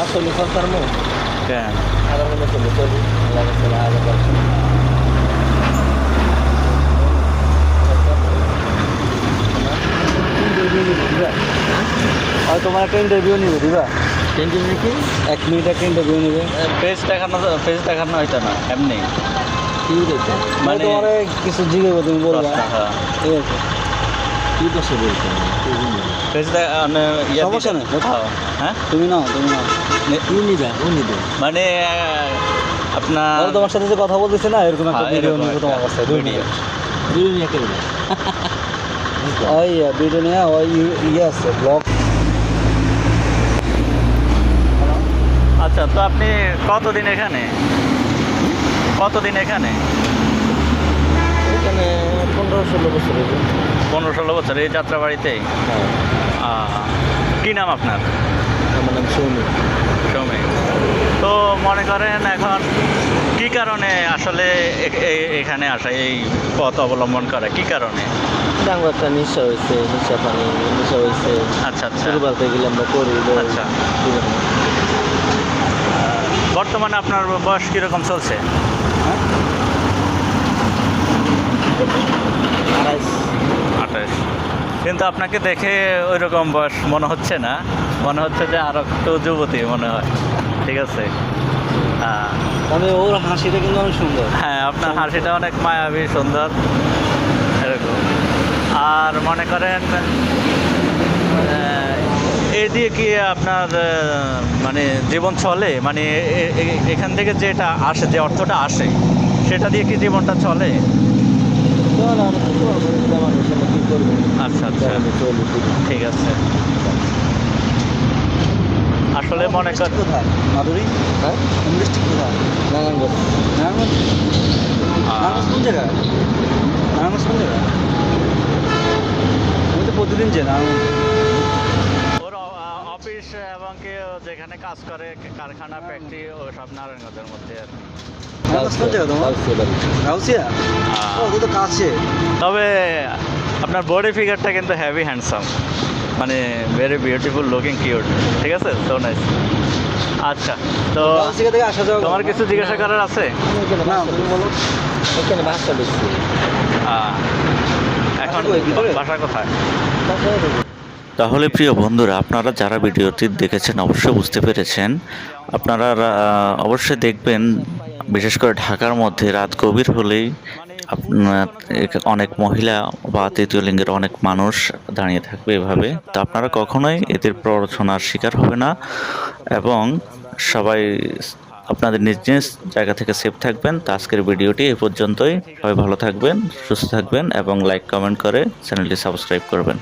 আসলে সরকার মো কেন আধা ঘণ্টা চলে চলি আল্লাহ রাসূল আগে বলছে আর তোমার একটা ইন্টারভিউ নিবে দিবা টেনশন নাকি এক মিনিট একটা ইন্টারভিউ নিবে ফেস দেখানো ফেস দেখানো হইতো না এমনি কি মানে তোমার কিছু জিজ্ঞেস তুমি বলবা প্রশ্ন, হ্যাঁ। ঠিক আছে কি বসে বলছে ফেস সমস্যা নেই, হ্যাঁ, হ্যাঁ? তুমি নাও তুমি নাও। মানে আপনার তোমার সাথে যে কথা বলতেছে না এরকম একটা হ্যাঁ, ভিডিও তোমার কাছে। নিয়ে কে ওই ভিডিও নিয়ে ওই ইয়ে আছে ব্লগ আচ্ছা তো আপনি কতদিন এখানে? কতদিন এখানে? এখানে পনেরো ষোলো বছর পনেরো ষোলো বছর এই যাত্রাবাড়িতেই হ্যাঁ। কি নাম আপনার? আমার নাম সৌমি। সৌমিক তো মনে করেন এখন কি কারণে আসলে এখানে আসা এই পথ অবলম্বন করা কি কারণে? ডাঙ্গা একটা নিশা হয়েছে নিশা পানি নিশা হয়েছে। আচ্ছা আচ্ছা। থেকে গেলে আমরা করি আচ্ছা। বর্তমানে আপনার বয়স কীরকম চলছে? কিন্তু আপনাকে দেখে ওই রকম বয়স মনে হচ্ছে না। মনে হচ্ছে যে আরও একটু যুবতী মনে হয়। ঠিক আছে? হ্যাঁ। তবে ওর হাসিটা কিন্তু অনেক সুন্দর। হ্যাঁ আপনার হাসিটা অনেক মায়াবী সুন্দর। এরকম। আর মনে করেন এই দিয়ে কি আপনার মানে জীবন চলে? মানে এ- এ- এখান থেকে যেটা আসে যে অর্থটা আসে সেটা দিয়ে কি জীবনটা চলে? আচ্ছা আচ্ছা। ঠিক আছে। আসলে মনে কর মাধুরী হ্যাঁ? নারায়ণগঞ্জ। নারায়ণগঞ্জ? কোন জায়গায়? নারায়ণগঞ্জ কোন আমি তো প্রতিদিন যাই নারায়ণগঞ্জ। এবং কি যেখানে কাজ করে কারখানা ফ্যাক্টরি ও সব নারায়ণগঞ্জের মধ্যে আর কাছে। তবে আপনার বডি ফিগারটা কিন্তু হেভি হ্যান্ডসাম মানে ভেরি বিউটিফুল লুকিং কিউট ঠিক আছে? সো নাইস আচ্ছা তো তোমার কিছু জিজ্ঞাসা করার আছে? না তুমি বলো। এখানে বাসা কোথায়। তাহলে প্রিয় বন্ধুরা, আপনারা যারা ভিডিওটি দেখেছেন অবশ্যই বুঝতে পেরেছেন। আপনারা অবশ্যই দেখবেন, বিশেষ করে ঢাকার মধ্যে রাত গভীর হলেই অনেক মহিলা বা তৃতীয় লিঙ্গের অনেক মানুষ দাঁড়িয়ে থাকবে এভাবে। তো আপনারা কখনোই এদের প্ররোচনার শিকার হবে না এবং সবাই আপনাদের নিজ নিজ জায়গা থেকে সেফ থাকবেন। তো আজকের ভিডিওটি এ পর্যন্তই। সবাই ভালো থাকবেন, সুস্থ থাকবেন এবং লাইক কমেন্ট করে চ্যানেলটি সাবস্ক্রাইব করবেন।